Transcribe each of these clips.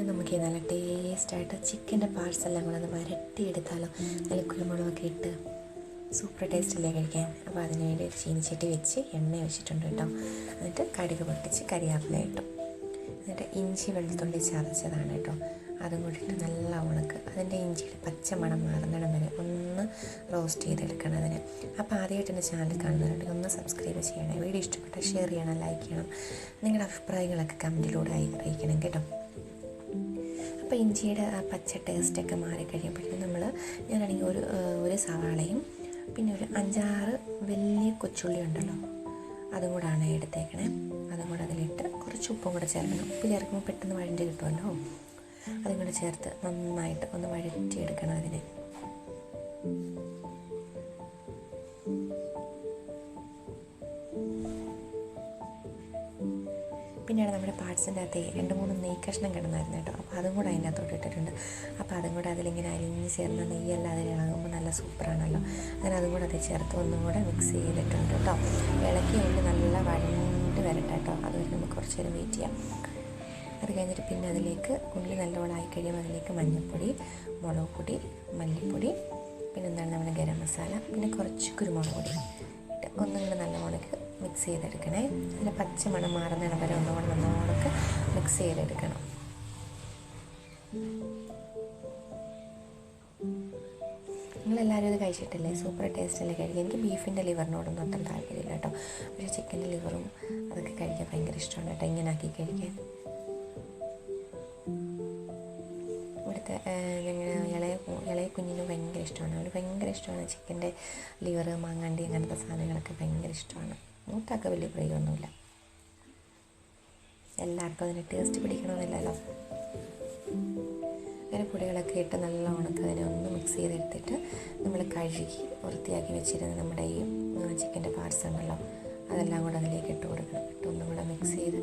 നമുക്ക് നല്ല ടേസ്റ്റായിട്ട് ചിക്കന്റെ എല്ലാം കൂടെ ഒന്ന് വരട്ടിയെടുത്താലോ? നല്ല കുരുമുളകൊക്കെ ഇട്ട് സൂപ്പർ ടേസ്റ്റ് അല്ലേ കഴിക്കാൻ? അപ്പോൾ അതിന് വേണ്ടി ഒരു ചീനിച്ചട്ടി വെച്ച് എണ്ണ വെച്ചിട്ടുണ്ട് കേട്ടോ. എന്നിട്ട് കടുക് പൊട്ടിച്ച് കരിയാപ്പില ഇട്ടു. എന്നിട്ട് ഇഞ്ചി വെളുത്തുള്ളി ചതച്ചതാണ് കേട്ടോ. അതും കൂടിയിട്ട് നല്ല ഉണക്ക്. അതിന്റെ ഇഞ്ചിയുടെ പച്ചമണം മാറുന്നിടം വരെ ഒന്ന് റോസ്റ്റ് ചെയ്തെടുക്കണം അതിന് അപ്പോൾ ആദ്യമായിട്ട് എന്റെ ചാനൽ കാണുന്നവരുണ്ടെങ്കിൽ ഒന്ന് സബ്സ്ക്രൈബ് ചെയ്യണേ. വീഡിയോ ഇഷ്ടപ്പെട്ടാൽ ഷെയർ ചെയ്യണം ലൈക്ക് ചെയ്യണം. നിങ്ങളുടെ അഭിപ്രായങ്ങളൊക്കെ കമന്റിലൂടെ അറിയിക്കണം കേട്ടോ. അപ്പോൾ ഇഞ്ചിയുടെ ആ പച്ച ടേസ്റ്റൊക്കെ മാറിക്കഴിയുമ്പോഴത്തേക്കും നമ്മൾ ഞാനാണെങ്കിൽ ഒരു ഒരു സവാളയും പിന്നെ ഒരു അഞ്ചാറ് വലിയ കൊച്ചുള്ളി ഉണ്ടല്ലോ അതും കൂടാണ് എടുത്തേക്കണേ. അതും കൂടെ അതിലിട്ട് കുറച്ച് ഉപ്പും കൂടെ ചേർക്കണം. ഉപ്പ് ചേർക്കുമ്പോൾ പെട്ടെന്ന് വഴണ്ടി കിട്ടുമല്ലോ. അതും കൂടെ ചേർത്ത് നന്നായിട്ട് ഒന്ന് വഴറ്റിയെടുക്കണം അതിനെ. പിന്നീട് നമ്മുടെ പാർട്സിന്റെ അകത്ത് രണ്ട് മൂന്ന് നെയ് കഷ്ണം കിടന്നായിരുന്നു കേട്ടോ. അപ്പോൾ അതും കൂടെ അതിന്റെ അകത്തോട്ട് ഇട്ടിട്ടുണ്ട്. അപ്പോൾ അതും കൂടെ അതിലിങ്ങനെ അലിഞ്ഞ് ചേർന്ന നെയ്യെല്ലാം അതിൽ ഇളകുമ്പോൾ നല്ല സൂപ്പറാണല്ലോ. അങ്ങനെ അതും കൂടെ അത് ചേർത്ത് ഒന്നും കൂടെ മിക്സ് ചെയ്തിട്ടുണ്ട് കേട്ടോ. ഇളക്കി ഉള്ളി നല്ല വഴണ്ട് വരട്ടെ കേട്ടോ. അതുവരെ നമുക്ക് കുറച്ച് നേരം വെയിറ്റ് ചെയ്യാം. അത് കഴിഞ്ഞിട്ട് പിന്നെ അതിലേക്ക് ഉള്ളി നല്ലോണം ആയി കഴിയുമ്പോൾ അതിലേക്ക് മഞ്ഞൾപ്പൊടി മുളക് പൊടി മല്ലിപ്പൊടി പിന്നെ എന്താണ് നമ്മുടെ ഗരം മസാല പിന്നെ കുറച്ച് കുരുമുളക് പൊടി. ഇട്ട് ഒന്നും കൂടെ മിക്സ് ചെയ്തെടുക്കണേ. അതിന്റെ പച്ചമണം മാറുന്ന ഇടവരെ വരെ ഒന്നും കൂടെ നല്ലോണം മിക്സ് ചെയ്തെടുക്കണം. നിങ്ങളെല്ലാവരും ഇത് കഴിച്ചിട്ടില്ലേ? സൂപ്പർ ടേസ്റ്റ് അല്ലേ കഴിക്കുക. എനിക്ക് ബീഫിന്റെ ലിവറിനോടൊന്നും അത്ര താല്പര്യമില്ല കേട്ടോ. പക്ഷേ ചിക്കന്റെ ലിവറും അതൊക്കെ കഴിക്കാൻ ഭയങ്കര ഇഷ്ടമാണ് കേട്ടോ. ഇങ്ങനെ ആക്കി കഴിക്കാൻ. ഇവിടുത്തെ ഞങ്ങൾ ഇളയ ഇളയ കുഞ്ഞിന് ഭയങ്കര ഇഷ്ടമാണ്. അവന് ഭയങ്കര ഇഷ്ടമാണ് ചിക്കന്റെ ലിവർ മാങ്ങാണ്ടി അങ്ങനത്തെ സാധനങ്ങളൊക്കെ ഭയങ്കര ഇഷ്ടമാണ്. മൂത്താക്ക വലിയ പ്രിയമൊന്നുമില്ല എല്ലാവർക്കും അതിന് ടേസ്റ്റ് പിടിക്കണമെന്നില്ലല്ലോ. അങ്ങനെ പൊടികളൊക്കെ ഇട്ട് നല്ല ഉണക്ക് അതിനെ ഒന്ന് മിക്സ് ചെയ്തെടുത്തിട്ട് നമ്മൾ കഴുകി വൃത്തിയാക്കി വെച്ചിരുന്ന നമ്മുടെ ഈ ചിക്കന്റെ ഉണ്ടല്ലോ അതെല്ലാം കൂടെ അതിലേക്ക് ഇട്ട് കൊടുക്കണം. ഇട്ട് ഒന്നും കൂടെ മിക്സ് ചെയ്ത്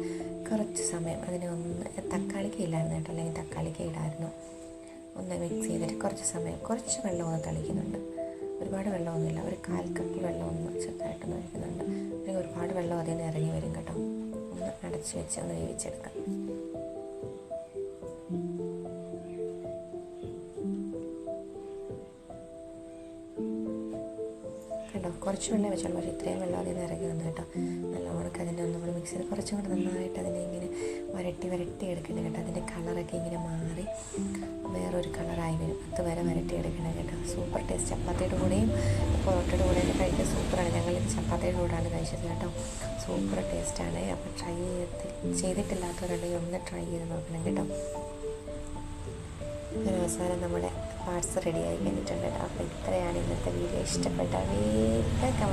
കുറച്ച് സമയം അതിനെ ഒന്ന് തക്കാളിക്ക് ഇല്ലായിരുന്നു കേട്ടോ അല്ലെങ്കിൽ തക്കാളിക്ക് ഇടായിരുന്നു. ഒന്ന് മിക്സ് ചെയ്തിട്ട് കുറച്ച് സമയം കുറച്ച് വെള്ളം ഒന്ന് തളിക്കുന്നുണ്ട്. ഒരുപാട് വെള്ളമൊന്നുമില്ല ഒരു കാൽ കപ്പ് വെള്ളം ഒന്ന് ചെറുതായിട്ടൊന്ന് ഒഴിക്കുന്നുണ്ട്. ഒരുപാട് വെള്ളം അതിൽ നിന്ന് ഇറങ്ങി വരും കേട്ടോ. ഒന്ന് അടച്ചു വെച്ച് ഒന്ന് വേവിച്ചെടുക്കാം. കേട്ടോ കുറച്ച് വെള്ളം വെച്ചാൽ പക്ഷേ ഇത്രയും വെള്ളം അതിൽ നിന്ന് ഇറങ്ങി വന്നു കേട്ടോ. നല്ല ഉണക്ക് അതിന്റെ ഒന്നും കൂടി മിക്സ് ചെയ്ത് കുറച്ചും കൂടെ നന്നായിട്ട് അതിനെ ഇങ്ങനെ വരട്ടി വരട്ടി എടുക്കണം കേട്ടോ. അതിന്റെ കളറൊക്കെ ഇങ്ങനെ മാറി വേറൊരു കളറായി വരും. അത് വരെ വരട്ടി എടുക്കണം കേട്ടോ. സൂപ്പർ ടേസ്റ്റ് ചപ്പാത്തിയുടെ കൂടെയും പൊറോട്ടയുടെ കൂടെയും കഴിക്കാൻ സൂപ്പറാണ്. ഞങ്ങൾ ചപ്പാത്തി ചപ്പാത്തിയുടെ കൂടാണ് കഴിച്ചത് കേട്ടോ. സൂപ്പർ ടേസ്റ്റാണ്. അപ്പോൾ ട്രൈ ചെയ്ത് ചെയ്തിട്ടില്ലാത്തവരുണ്ടെങ്കിൽ ഒന്ന് ട്രൈ ചെയ്ത് നോക്കണം കേട്ടോ. അങ്ങനെ അവസാനം നമ്മുടെ പാർട്സ് റെഡി ആയി കഴിഞ്ഞിട്ടുണ്ട് കേട്ടോ. അപ്പോൾ ഇത്രയാണ് ഇന്നത്തെ വീഡിയോ ഇഷ്ടപ്പെട്ട വേഗം